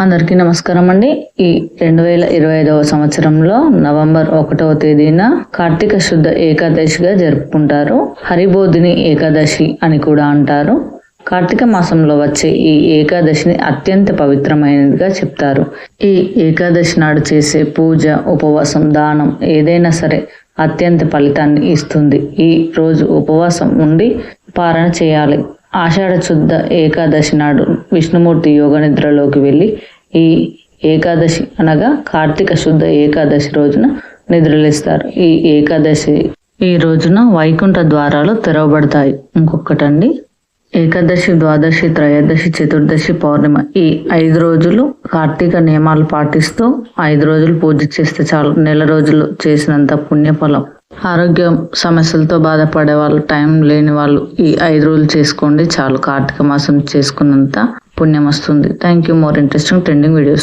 అందరికీ నమస్కారం అండి. ఈ రెండు వేల ఇరవై ఐదవ సంవత్సరంలో నవంబర్ ఒకటవ తేదీన కార్తీక శుద్ధ ఏకాదశిగా జరుపుకుంటారు. హరిబోధిని ఏకాదశి అని కూడా అంటారు. కార్తీక మాసంలో వచ్చే ఈ ఏకాదశిని అత్యంత పవిత్రమైనదిగా చెప్తారు. ఈ ఏకాదశి నాడు చేసే పూజ ఉపవాసం దానం ఏదైనా సరే అత్యంత ఫలితాన్ని ఇస్తుంది. ఈ రోజు ఉపవాసం ఉండి పారణ చేయాలి. ఆషాఢ శుద్ధ ఏకాదశి నాడు విష్ణుమూర్తి యోగ నిద్రలోకి వెళ్ళి ఈ ఏకాదశి అనగా కార్తీక శుద్ధ ఏకాదశి రోజున నిద్రలేస్తారు. ఈ ఏకాదశి ఈ రోజున వైకుంఠ ద్వారాలు తెరవబడతాయి. ఇంకొకటండి. ఏకాదశి ద్వాదశి త్రయోదశి చతుర్దశి పౌర్ణిమ ఈ ఐదు రోజులు కార్తీక నియమాలు పాటిస్తూ ఐదు రోజులు పూజ చేస్తే చాలు. నెల రోజులు చేసినంత పుణ్యఫలం. ఆరోగ్యం సమస్యలతో బాధపడే వాళ్ళు టైం లేని వాళ్ళు ఈ ఐదు రోజులు చేసుకోండి చాలు. కార్తీక మాసం చేసుకున్నంత పుణ్యం వస్తుంది. Thank you more interesting trending videos